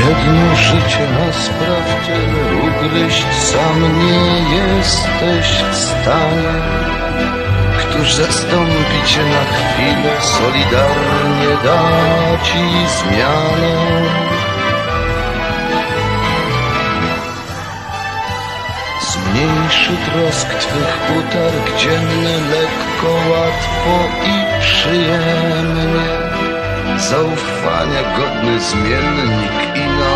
Jedno życie nas sprawcie, ugryźć sam nie jesteś w stanie. Któż zastąpi cię na chwilę, solidarnie da ci zmianę. Zmniejszy trosk twych utarg dzienny lekko, łatwo i przyjemnie. Zaufania godny zmiennik i na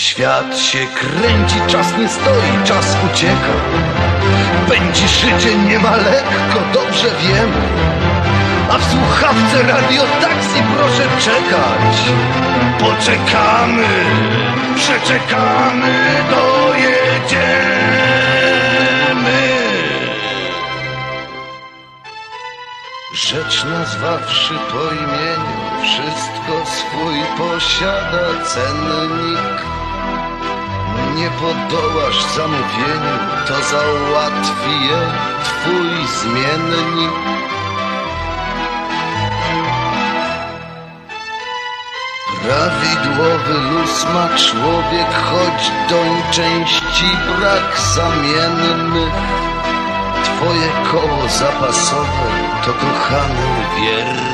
Świat się kręci, czas nie stoi, czas ucieka. Pędzi życie nie ma lekko, dobrze wiemy. A w słuchawce radio taksi proszę czekać. Poczekamy, przeczekamy, dojedziemy. Rzecz nazwawszy po imieniu, wszystko swój posiada cennik. Podołasz zamówieniu, to załatwi je twój zmiennik. Prawidłowy luz ma człowiek, choć doń części brak zamiennych. Twoje koło zapasowe to kochany wierny